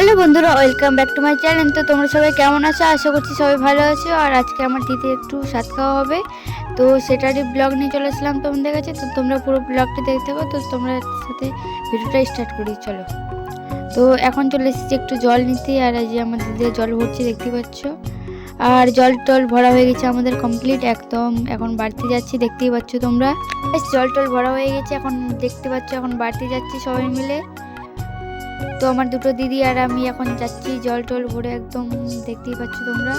Hello বন্ধুরা welcome back to my channel তো তোমরা সবাই কেমন আছো? আশা করছি সবাই ভালো আছো। আর আজকে আমার দিদি একটু স্বাদ খাওয়া হবে। তো সেটারই ব্লগ নিয়ে চলে আসলাম তোমাদের কাছে। তো তোমরা পুরো ব্লগটি দেখতে থাকো। তো তোমরা সাথে ভিডিওটা স্টার্ট করি, চলো। তো এখন চলে এসেছি একটু জল নিতে। আর যে আমার দিদি জল ভরছে, দেখতে পাচ্ছ? আর জল টল ভরা হয়ে গেছে আমাদের কমপ্লিট একদম এখন বাড়তে যাচ্ছি, দেখতেই পাচ্ছ তোমরা। জল টল ভরা হয়ে গেছে। এখন দেখতে পাচ্ছ, এখন বাড়তে যাচ্ছি সবাই মিলে। তো আমার দুটো দিদি আর আমি এখন যাচ্ছি, জল টল ভরে একদম দেখতেই পাচ্ছ তোমরা।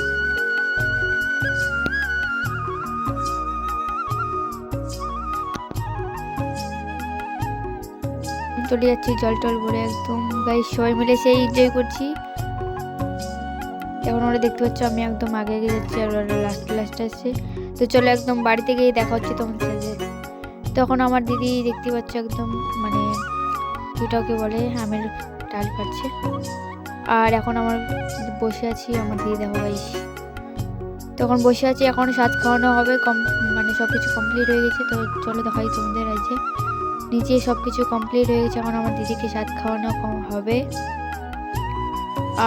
চলে যাচ্ছি জল টল ভরে একদম। গাই সবাই মিলে সেই এনজয় করছি। এখন ওরা দেখতে পাচ্ছ আমি একদম আগে আগে যাচ্ছি আর ওরা লাস্টে লাস্টে আসছে। তো চলো একদম বাড়িতে গিয়ে দেখা হচ্ছে তোমাদের সাথে। তখন আমার দিদি দেখতে পাচ্ছ একদম মানে দুটাকে বলে আমের ডাল পাচ্ছে। আর এখন আমার বসে আছি আমার দিদি গাইস তখন বসে আছি, এখন স্বাদ খাওয়ানো হবে, কম মানে সব কিছু কমপ্লিট হয়ে গেছে। তো চলো দেখাই তোমাদের আছে নিচে সব কিছু কমপ্লিট হয়ে গেছে, এখন আমার দিদিকে স্বাদ খাওয়ানো কম হবে।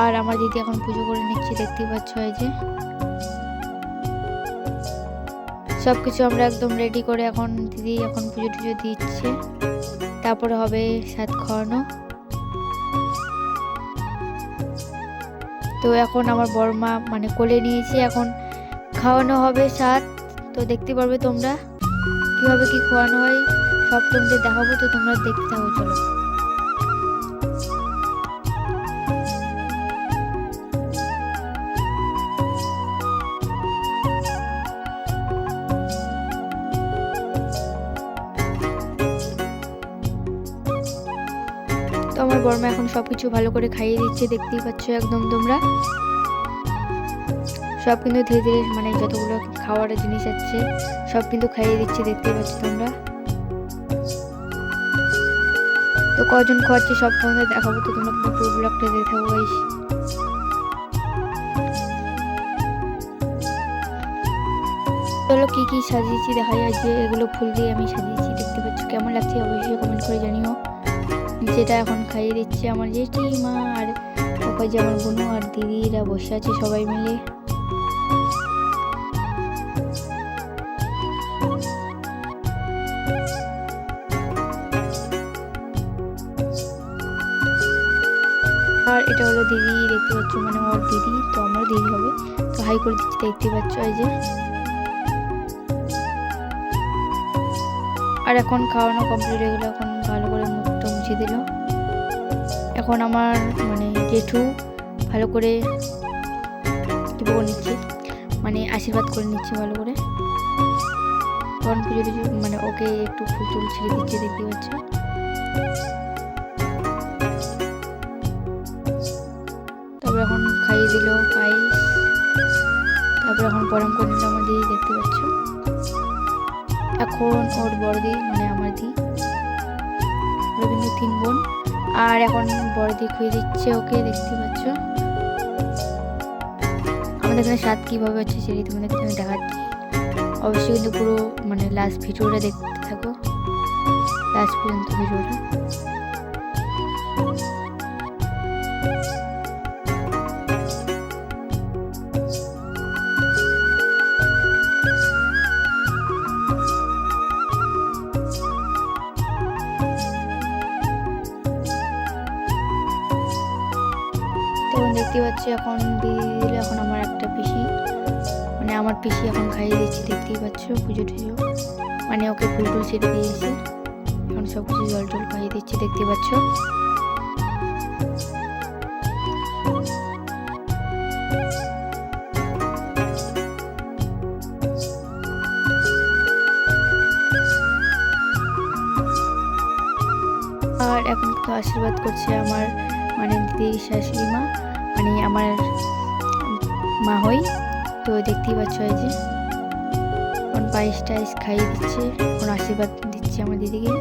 আর আমার দিদি এখন পুজো করে নিচ্ছে, দেখতেই পাচ্ছ এই যে। সব কিছু আমরা একদম রেডি করে এখন দিদি এখন পুজো টুজো দিচ্ছে। তারপরে হবে স্বাদ খাওয়ানো। তো এখন আমার বড় মা মানে কোলে নিয়েছি, এখন খাওয়ানো হবে সাত। তো দেখতে পারবে তোমরা কীভাবে কি খাওয়ানো হয়। সব তোমাদের দেখাবো, তো তোমরা দেখতে থাকো, চলো। আমার বর্মা এখন সব কিছু ভালো করে খাইয়ে দিচ্ছে, দেখতেই পাচ্ছ একদম তোমরা। সব কিন্তু ধীরে ধীরে মানে যতগুলো খাওয়ার জিনিস আছে, সব কিন্তু খাইয়ে দিচ্ছে, দেখতেই পাচ্ছ তোমরা। তো কজন খাওয়াচ্ছে সব তোমাদের দেখাবো তো, তোমরা পুরো ব্লগটা দেখে থাকো চলো কি কি সাজিয়েছি দেখা যায় যে এগুলো ফুল দিয়ে আমি সাজিয়েছি, দেখতে পাচ্ছ কেমন লাগছে অবশ্যই কমেন্ট করে জানিও। যেটা এখন খাইয়ে দিচ্ছে আমার জেঠি মা আর ওখানে যে আমার বোনু আর দিদিরা বসে আছে সবাই মিলে। আর এটা হলো দিদি, দেখতে পাচ্ছ মানে ওর দিদি, তো আমার দিদি হবে। তো হাই করে দিচ্ছি, দেখতে পাচ্ছ এই যে। আর এখন খাওয়ানো কমপ্লিট হয়ে গেলো, এখন মুছে দিল। এখন আমার মানে জেঠু ভালো করে কী বলব নিচ্ছে মানে আশীর্বাদ করে নিচ্ছে ভালো করে। তখন পুজো টুজো মানে ওকে একটু ফুল টুল ছিঁড়ে দিচ্ছে দেখতে পাচ্ছ। তারপর এখন খাইয়ে দিল পায়েস। তারপর এখন পরাম করে নিল আমার দিদি, দেখতে পাচ্ছ। এখন ওর বড়দি মানে আমার তিন বোন। আর এখন বড়দি খুঁজে দিচ্ছে ওকে, দেখতে পাচ্ছ? আমাদের এখানে স্বাদ কীভাবে হচ্ছে সেটি তোমাদেরকে আমি দেখাচ্ছি। অবশ্যই কিন্তু পুরো মানে লাস্ট ভিডিওটা দেখতে থাকো। লাস্ট পর্যন্ত ভিডিওটা। পাচ্ছি এখন দিদি দিলে এখন আমার একটা পিসি। মানে আমার পিসি এখন খাইয়ে দিচ্ছি, দেখতেই পাচ্ছ, পুজো টুজো। মানে ওকে ফুল টুল ছেড়ে দিয়েছি। এখন সব কিছু জল টল খাইয়ে দিচ্ছি দেখতে পাচ্ছ। আর এখন তো আশীর্বাদ করছে আমার মানে দিদি শাশুড়ি মা। মানে আমার মা হই, তো দেখতেই পাচ্ছ এই যে কোন পায়েস টাইস খাইয়ে দিচ্ছে কোনো আশীর্বাদ দিচ্ছে আমার দিদিকে।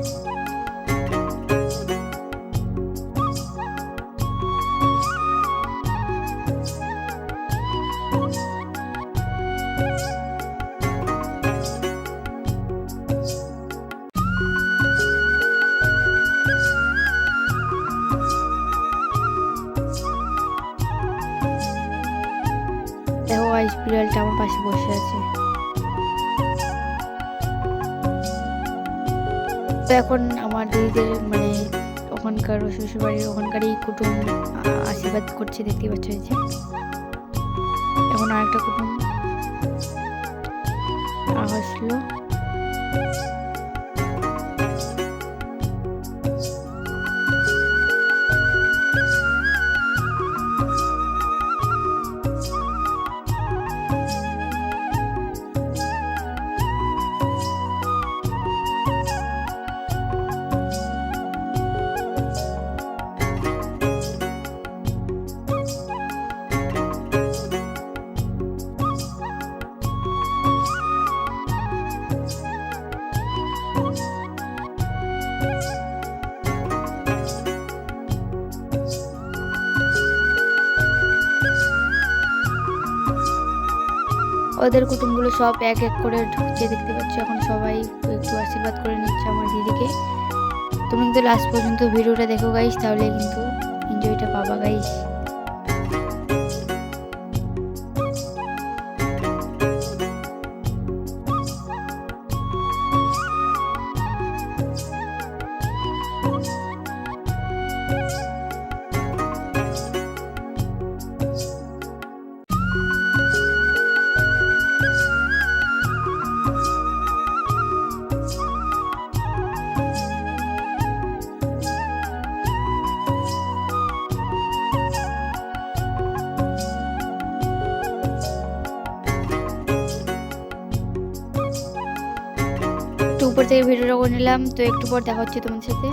বিড়ালটা আমার পাশে বসে আছে। তো এখন আমার দিদিদের মানে ওখানকার শ্বশুরবাড়ির ওখানকারই কুটুম আশীর্বাদ করছে দেখতে পাচ্ছ যে। এখন আরেকটা কুটুম আসলো। ওদের কুটুমগুলো সব এক এক করে ঢুকছে, দেখতে পাচ্ছ? এখন সবাই একটু আশীর্বাদ করে নিচ্ছে আমার দিদিকে। তুমি কিন্তু লাস্ট পর্যন্ত ভিডিওটা দেখো গাইস তাহলে কিন্তু এনজয়টা পাবা গাইস থেকে ভিডিওটা করে নিলাম। তো একটু পর দেখা হচ্ছে তোমার সাথে।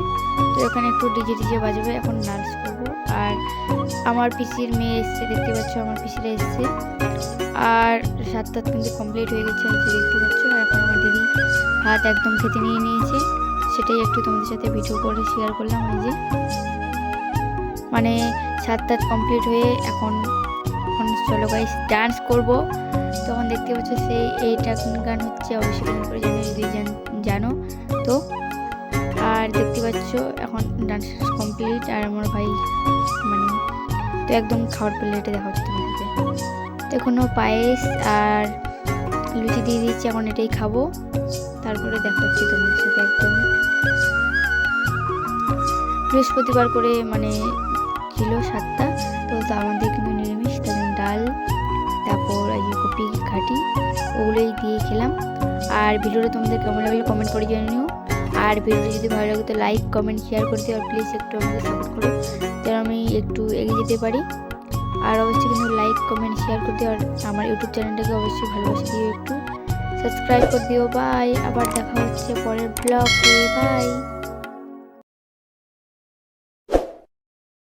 তো এখানে একটু ডিজে ডিজে বাজবে, এখন ডান্স করব। আর আমার পিসির মেয়ে এসছে, দেখতে পাচ্ছ আমার পিসিরা এসছে। আর সাতটা কিন্তু কমপ্লিট হয়ে গেছে যে দেখতে পাচ্ছ। এখন আমার দিদি ভাত একদম খেতে নিয়ে নিয়েছে। সেটাই একটু তোমাদের সাথে ভিডিও করে শেয়ার করলাম, এই যে। মানে সাতটা কমপ্লিট হয়ে এখন এখন চলো গাইস ডান্স করব। তখন দেখতে পাচ্ছ সেই, এইটা গান হচ্ছে অবশ্যই করে জানো যদি জান- তো? আর দেখতে পাচ্ছ, এখন ডান্স কমপ্লিট আর আমার ভাই মানে তো একদম খাওয়ার প্লেটে দেখা হচ্ছে তোমার তো এখনও পায়েস আর লুচি দিয়ে দিচ্ছি এখন এটাই খাব। তারপরে দেখা হচ্ছে তোমাদের সাথে একদম। বৃহস্পতিবার করে মানে ছিল সাতটা, তো আমাদের কিন্তু নিরামিষ তখন ডাল, তারপর এই কপি ঘাটি ওগুলোই দিয়ে খেলাম আর ভিডিওটা তোমাদের কেমন লাগলে কমেন্ট করে জানিও। আর ভিডিওটা যদি ভালো লাগে তো লাইক কমেন্ট শেয়ার করে দিও। আর প্লিজ একটু আমাকে সাপোর্ট করো, যেন আমি একটু এগিয়ে যেতে পারি। আর অবশ্যই কিন্তু লাইক কমেন্ট শেয়ার করে দিও। আর আমার ইউটিউব চ্যানেলটাকে অবশ্যই ভালোবাসে দিও একটু। সাবস্ক্রাইব করে দিও। বাই আবার দেখা হচ্ছে পরের ব্লগে বাই